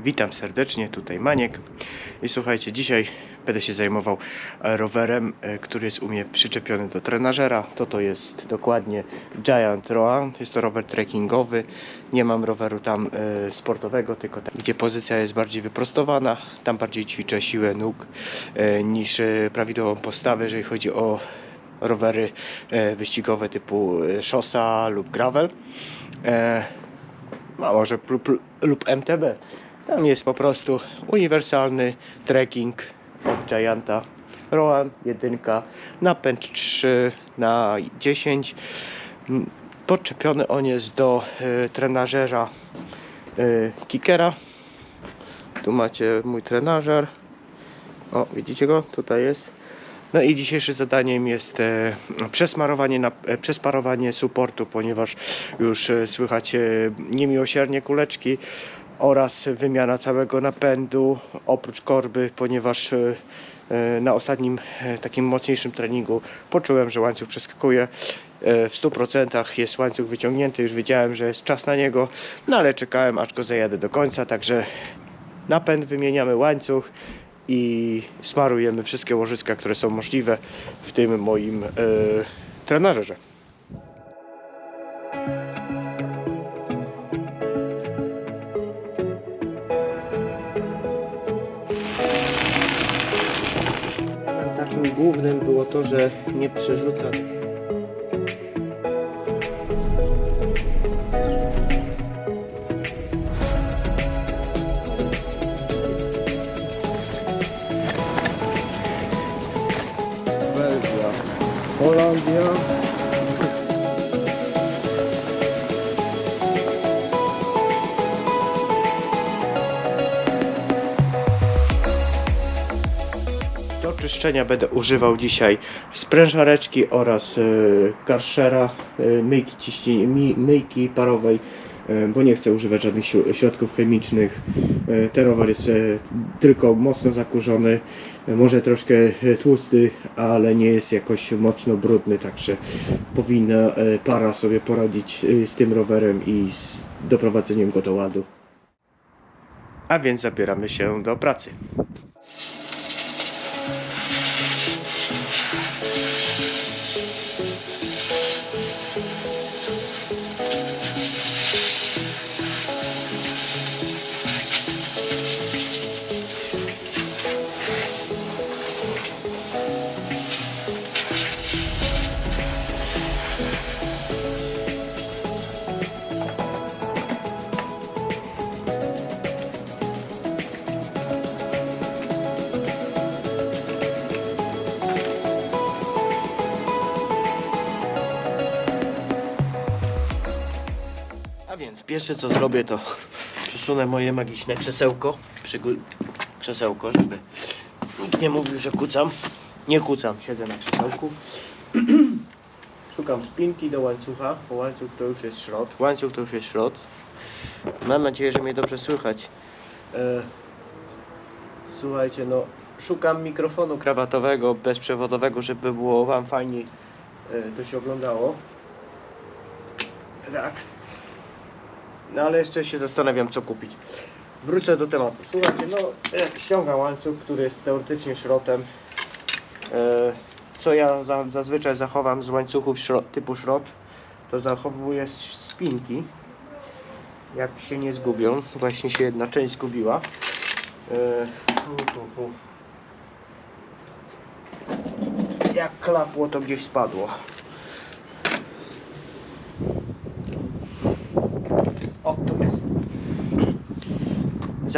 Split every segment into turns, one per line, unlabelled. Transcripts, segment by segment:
Witam serdecznie, tutaj Maniek. I słuchajcie, dzisiaj będę się zajmował rowerem, e, który jest u mnie przyczepiony do trenażera. To to jest dokładnie Giant Roan. Jest to rower trekkingowy. Nie mam roweru tam e, sportowego, tylko tam, gdzie pozycja jest bardziej wyprostowana. Tam bardziej ćwiczę siłę nóg e, niż prawidłową postawę, jeżeli chodzi o rowery wyścigowe typu szosa lub gravel. E, a może lub MTB. Tam jest po prostu uniwersalny trekking od Gianta. Roan 1, napęd 3 na 10. Mm, Podczepiony on jest do y, trenażera y, Kickera. Tu macie mój trenażer. O, widzicie go? Tutaj jest. No i dzisiejszym zadaniem jest e, przesmarowanie, e, przesparowanie supportu, ponieważ już e, słychać niemiłosiernie kuleczki oraz wymiana całego napędu oprócz korby, ponieważ e, na ostatnim e, takim mocniejszym treningu poczułem, że łańcuch przeskakuje. E, W 100% jest łańcuch wyciągnięty, już wiedziałem, że jest czas na niego, no ale czekałem aż go zajadę do końca, także napęd wymieniamy łańcuch i smarujemy wszystkie łożyska, które są możliwe w tym moim trenażerze. Głównym było to, że nie przerzucam Belgia, Holandia. Czyszczenia będę używał dzisiaj sprężareczki oraz y, karszera, y, myjki, myjki parowej, y, bo nie chcę używać żadnych śro- środków chemicznych. Ten rower jest tylko mocno zakurzony, może troszkę tłusty, ale nie jest jakoś mocno brudny, także powinna para sobie poradzić z tym rowerem i z doprowadzeniem go do ładu. A więc zabieramy się do pracy. Pierwsze co zrobię to przesunę moje magiczne krzesełko, krzesełko, żeby nikt nie mówił, że kucam. Nie kucam, siedzę na krzesełku. Szukam spinki do łańcucha, bo łańcuch to już jest szrot. Łańcuch to już jest szrot. Mam nadzieję, że mnie dobrze słychać. E, słuchajcie, no szukam mikrofonu krawatowego, bezprzewodowego, żeby było Wam fajniej e, to się oglądało. Tak. No ale jeszcze się zastanawiam co kupić. Wrócę do tematu. Słuchajcie, no ściągam łańcuch, który jest teoretycznie szrotem. E, co ja za, zazwyczaj zachowam z łańcuchów typu szrot, to zachowuję spinki. Jak się nie zgubią. Właśnie się jedna część zgubiła. E. Jak klapło to gdzieś spadło. O, tu jest.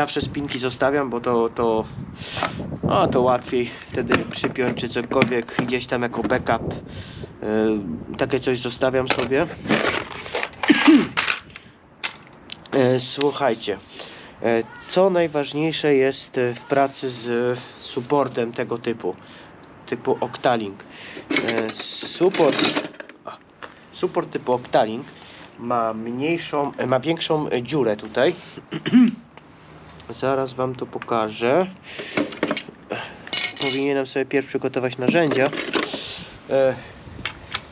Zawsze spinki zostawiam, bo to, to, a, to łatwiej wtedy przypiąć czy cokolwiek gdzieś tam jako backup. Yy, takie coś zostawiam sobie. Yy, słuchajcie, yy, co najważniejsze jest w pracy z supportem tego typu, typu Octalink. Yy, support, support typu Octalink ma mniejszą, e, ma większą e, dziurę tutaj. Zaraz wam to pokażę. Powinienem sobie pierw przygotować narzędzia. E,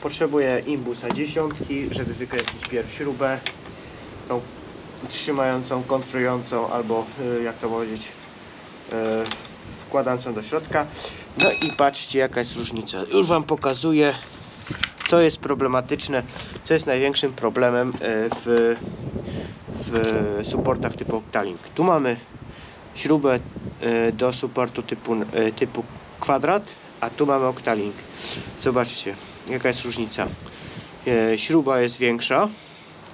Potrzebuję imbusa dziesiątki, żeby wykręcić pierw śrubę. Tą trzymającą, kontrującą albo y, jak to powiedzieć y, wkładającą do środka. No i patrzcie jaka jest różnica. Już Wam pokazuję co jest problematyczne, co jest największym problemem w, w supportach typu Octalink. Tu mamy śrubę y, do supportu typu, y, typu kwadrat, a tu mamy Octalink. Zobaczcie jaka jest różnica. E, Śruba jest większa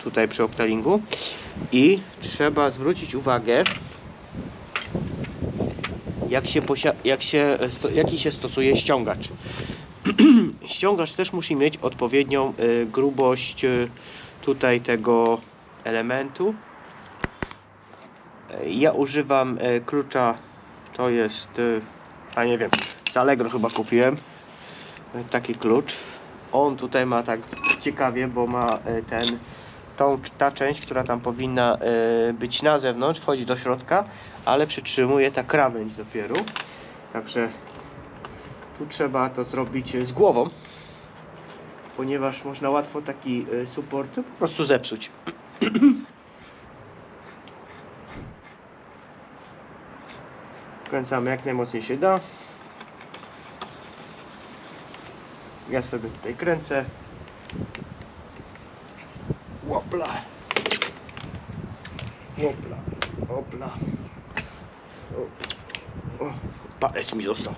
tutaj przy Octalingu i trzeba zwrócić uwagę jak się, jak się, e, jaki się stosuje ściągacz. ściągacz też musi mieć odpowiednią e, grubość e, tutaj tego elementu. E, Ja używam e, klucza, to jest, e, a nie wiem, z Allegro chyba kupiłem taki klucz. On tutaj ma tak ciekawie, bo ma ten, tą, ta część, która tam powinna być na zewnątrz, wchodzi do środka, ale przytrzymuje ta krawędź dopiero. Także tu trzeba to zrobić z głową, ponieważ można łatwo taki support po prostu zepsuć. Kręcamy jak najmocniej się da. Ja sobie tutaj kręcę. Łopla. Łopla. Łopla. O, palec mi został.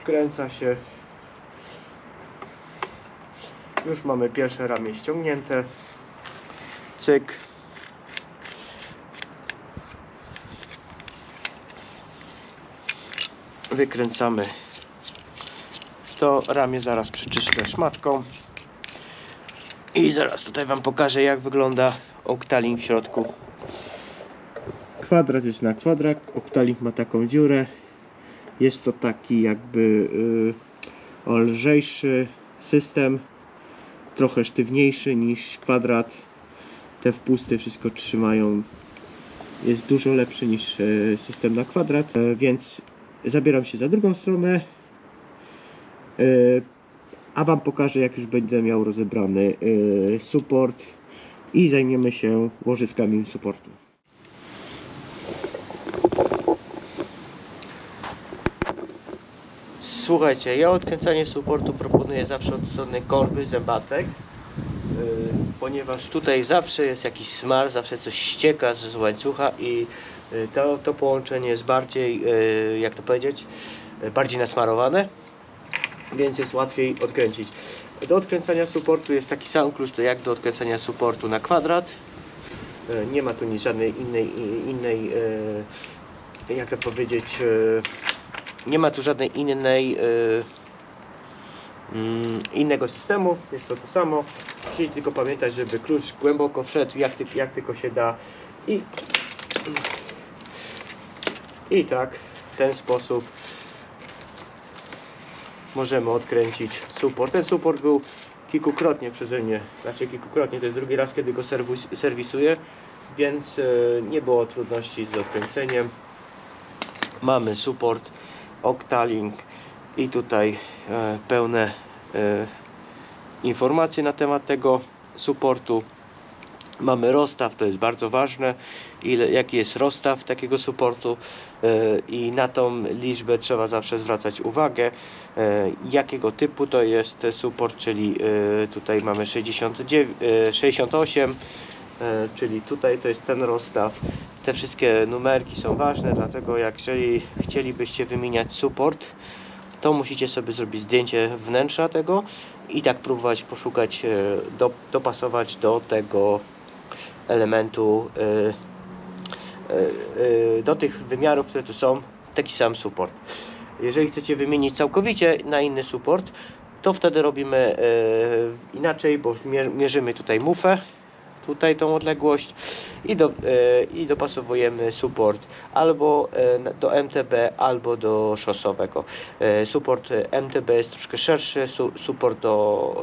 Wkręca się. Już mamy pierwsze ramię ściągnięte. Cyk. Wykręcamy to ramię zaraz przeczyszczę szmatką. I zaraz tutaj Wam pokażę jak wygląda oktalink w środku. Kwadrat jest na kwadrat oktalink ma taką dziurę. Jest to taki jakby yy, lżejszy system trochę sztywniejszy niż kwadrat te wpusty wszystko trzymają. Jest dużo lepszy niż e, system na kwadrat e, więc zabieram się za drugą stronę. E, a Wam pokażę jak już będę miał rozebrany support i zajmiemy się łożyskami supportu. Słuchajcie, ja odkręcanie supportu proponuję zawsze od strony korby zębatek, ponieważ tutaj zawsze jest jakiś smar, zawsze coś ścieka z łańcucha i e, to, to połączenie jest bardziej, e, jak to powiedzieć, e, bardziej nasmarowane więc jest łatwiej odkręcić. Do odkręcania supportu jest taki sam klucz to jak do odkręcania supportu na kwadrat. Nie ma tu żadnej innej, innej jak to powiedzieć, nie ma tu żadnej innej innego systemu, jest to to samo. Musicie tylko pamiętać, żeby klucz głęboko wszedł jak, ty, jak tylko się da i i tak w ten sposób możemy odkręcić suport. Ten suport był kilkukrotnie przeze mnie, znaczy kilkukrotnie, to jest drugi raz, kiedy go serwis, serwisuję, więc e, nie było trudności z odkręceniem. Mamy support Octalink i tutaj e, pełne e, informacje na temat tego supportu. Mamy rozstaw, to jest bardzo ważne, ile, jaki jest rozstaw takiego supportu e, i na tą liczbę trzeba zawsze zwracać uwagę, jakiego typu to jest support, czyli tutaj mamy 69, e, 68, e, czyli tutaj to jest ten rozstaw. Te wszystkie numerki są ważne, dlatego jak jeżeli chcielibyście wymieniać support, to musicie sobie zrobić zdjęcie wnętrza tego i tak próbować poszukać, e, do, dopasować do tego elementu e, e, do tych wymiarów, które tu są, taki sam support. Jeżeli chcecie wymienić całkowicie na inny support, to wtedy robimy inaczej, bo mier- mierzymy tutaj mufę, tutaj tą odległość i, do, e, i dopasowujemy support albo e, do MTB, albo do szosowego. E, support MTB jest troszkę szerszy, su, support do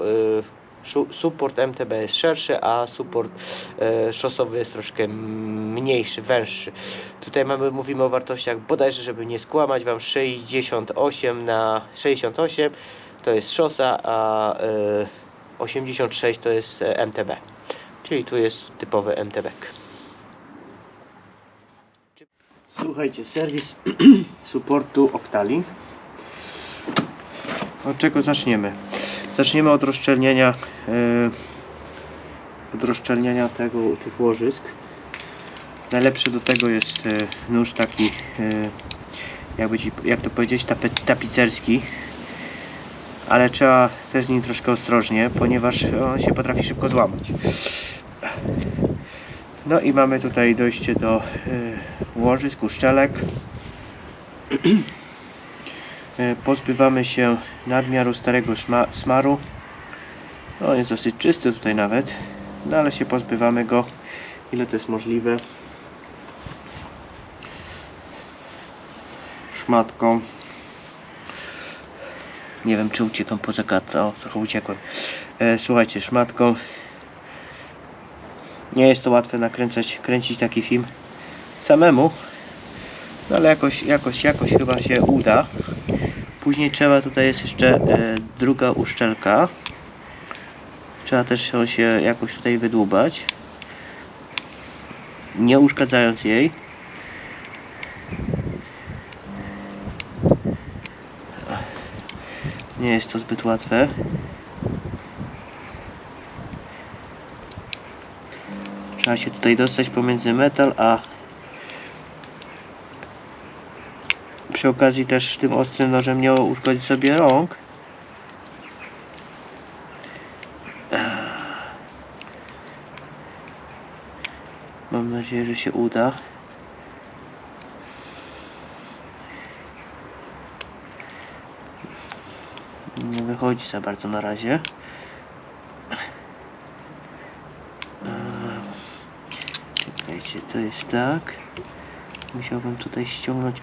Support MTB jest szerszy, a support e, szosowy jest troszkę mniejszy, węższy. Tutaj mamy, mówimy o wartościach bodajże, żeby nie skłamać Wam 68 na 68 to jest szosa, a e, 86 to jest MTB.
Czyli tu jest typowy MTB.
Słuchajcie, serwis supportu Octali. Od czego zaczniemy? Zaczniemy od rozszczelnienia e, od rozszczelnienia tego, tych łożysk. Najlepszy do tego jest e, nóż taki e, jakby ci, jak to powiedzieć, tapicerski. Ale trzeba też z nim troszkę ostrożnie, ponieważ on się potrafi szybko złamać. No i mamy tutaj dojście do y, łożysk, uszczelek. Y, Pozbywamy się nadmiaru starego smaru. On jest dosyć czysty tutaj nawet, no ale się pozbywamy go ile to jest możliwe. Szmatką. Nie wiem czy uciekam poza kadr. O, trochę uciekłem. E, słuchajcie, szmatką nie jest to łatwe nakręcać, kręcić taki film samemu, no ale jakoś, jakoś, jakoś chyba się uda. Później trzeba, tutaj jest jeszcze e, druga uszczelka. Trzeba też ją się jakoś tutaj wydłubać, nie uszkadzając jej. Nie jest to zbyt łatwe. Trzeba się tutaj dostać pomiędzy metal, a przy okazji też tym ostrym nożem nie uszkodzić sobie rąk. Mam nadzieję, że się uda. Nie wychodzi za bardzo na razie. To jest tak. Musiałbym tutaj ściągnąć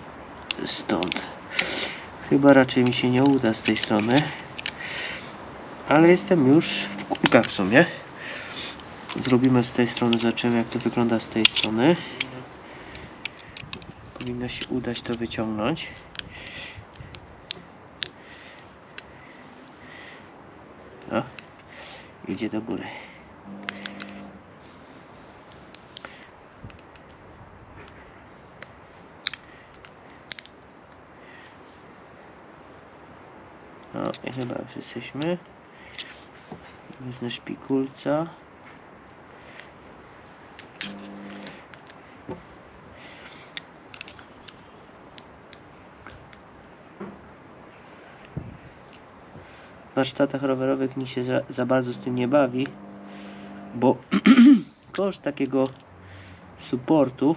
stąd. Chyba raczej mi się nie uda z tej strony. Ale jestem już w kulkach w sumie. Zrobimy z tej strony, zobaczymy jak to wygląda z tej strony. Powinno się udać to wyciągnąć. O, idzie do góry. Chyba już jesteśmy. Wezmę szpikulca. W warsztatach rowerowych nikt się za, za bardzo z tym nie bawi, bo koszt takiego supportu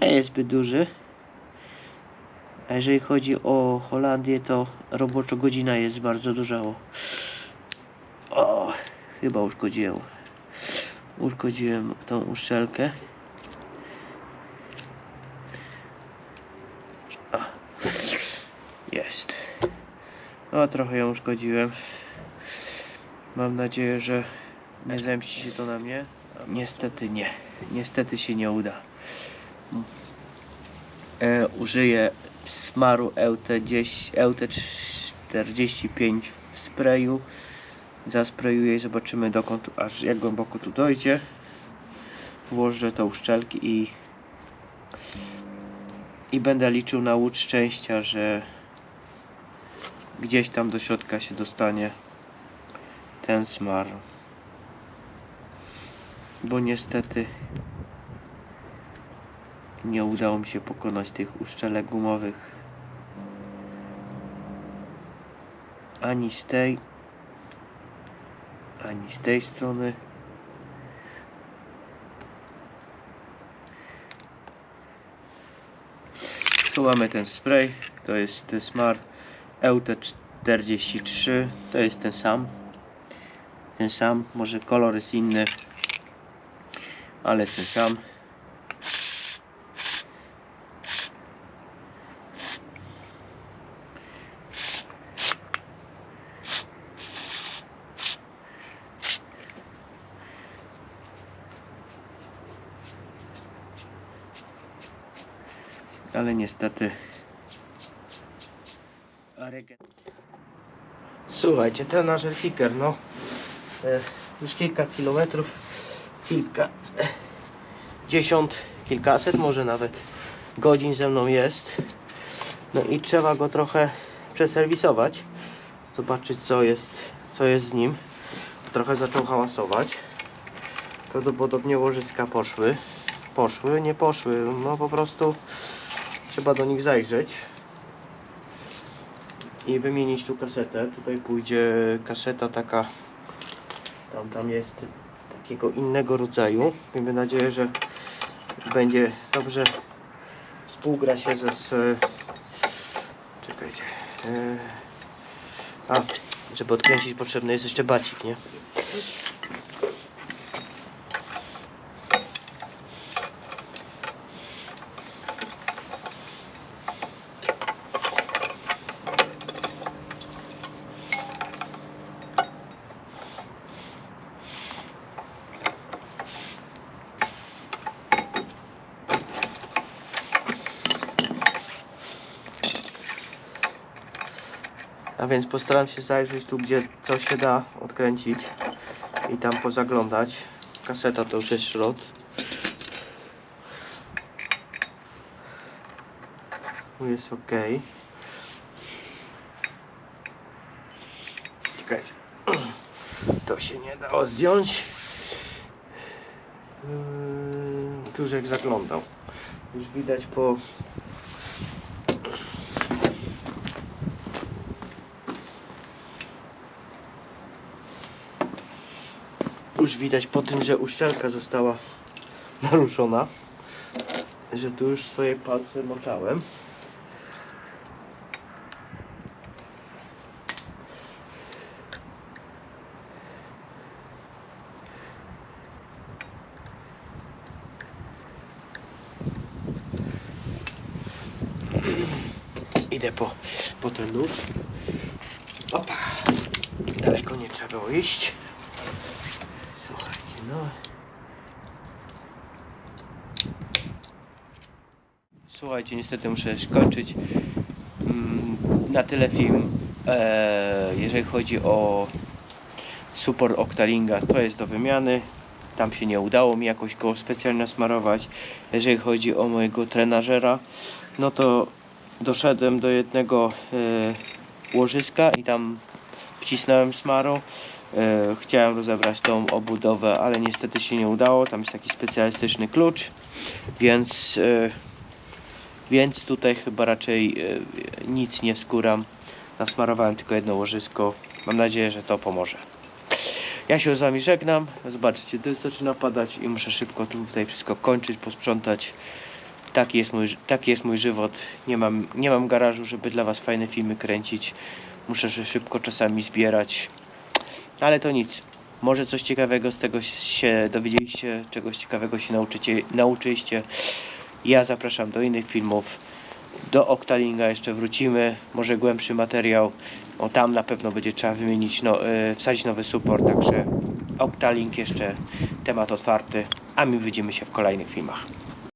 nie jest zbyt duży. Jeżeli chodzi o Holandię, to roboczo godzina jest bardzo duża. O, o chyba uszkodziłem. Uszkodziłem tą uszczelkę. O, jest. O, trochę ją uszkodziłem. Mam nadzieję, że nie zemści się to na mnie. Niestety nie. Niestety się nie uda. E, użyję smaru EUT10, EUT45 w sprayu. Zasprejuję i zobaczymy dokąd, aż jak głęboko tu dojdzie. Włożę to uszczelki i i będę liczył na łódź szczęścia, że gdzieś tam do środka się dostanie ten smar. Bo niestety nie udało mi się pokonać tych uszczelek gumowych. Ani z tej ani z tej strony. Tu mamy ten spray to jest Smart EUT43 to jest ten sam. Ten sam, może kolor jest inny ale ten sam ale niestety Słuchajcie, trenażer Fiker, no e, już kilka kilometrów
kilka, dziesiąt, kilkaset może nawet godzin ze mną jest. No i trzeba go trochę przeserwisować. Zobaczyć co jest, co jest z nim. Trochę zaczął hałasować. Prawdopodobnie łożyska poszły. Poszły, nie poszły. No po prostu trzeba do nich zajrzeć. I wymienić tu kasetę. Tutaj pójdzie kaseta taka. Tam, tam jest takiego innego rodzaju. Miejmy nadzieję, że będzie dobrze współgra się ze z... Czekajcie. E, A, żeby odkręcić potrzebny jest jeszcze bacik, nie? Więc postaram się zajrzeć tu, gdzie co się da odkręcić i tam pozaglądać. Kaseta to już jest szrot. Tu jest ok. Czekajcie. To się nie dało zdjąć. Yy, Tu już jak zaglądał. Już widać po już widać po tym, że uszczelka została naruszona, że tu już swoje palce moczałem. Idę po, po ten nóż. Opa! Daleko nie trzeba iść. No. Słuchajcie, niestety muszę skończyć. Mm, Na tyle film. E, jeżeli chodzi o support Octalinga, to jest do wymiany. Tam się nie udało mi jakoś go specjalnie smarować. Jeżeli chodzi o mojego trenażera, no to doszedłem do jednego e, łożyska i tam wcisnąłem smarą. E, chciałem rozebrać tą obudowę, ale niestety się nie udało. Tam jest taki specjalistyczny klucz, więc, e, więc tutaj chyba raczej e, nic nie wskuram. Nasmarowałem tylko jedno łożysko. Mam nadzieję, że to pomoże. Ja się z wami żegnam. Zobaczcie, deszcz zaczyna padać i muszę szybko tu tutaj wszystko kończyć, posprzątać. Taki jest mój, taki jest mój żywot. Nie mam, nie mam garażu, żeby dla was fajne filmy kręcić. Muszę się szybko czasami zbierać. Ale to nic. Może coś ciekawego z tego się dowiedzieliście, czegoś ciekawego się nauczycie, nauczyliście. Ja zapraszam do innych filmów. Do Octalinga jeszcze wrócimy. Może głębszy materiał. O, tam na pewno będzie trzeba wymienić, no, yy, wsadzić nowy support. Także Octalink jeszcze temat otwarty. A my widzimy się w kolejnych filmach.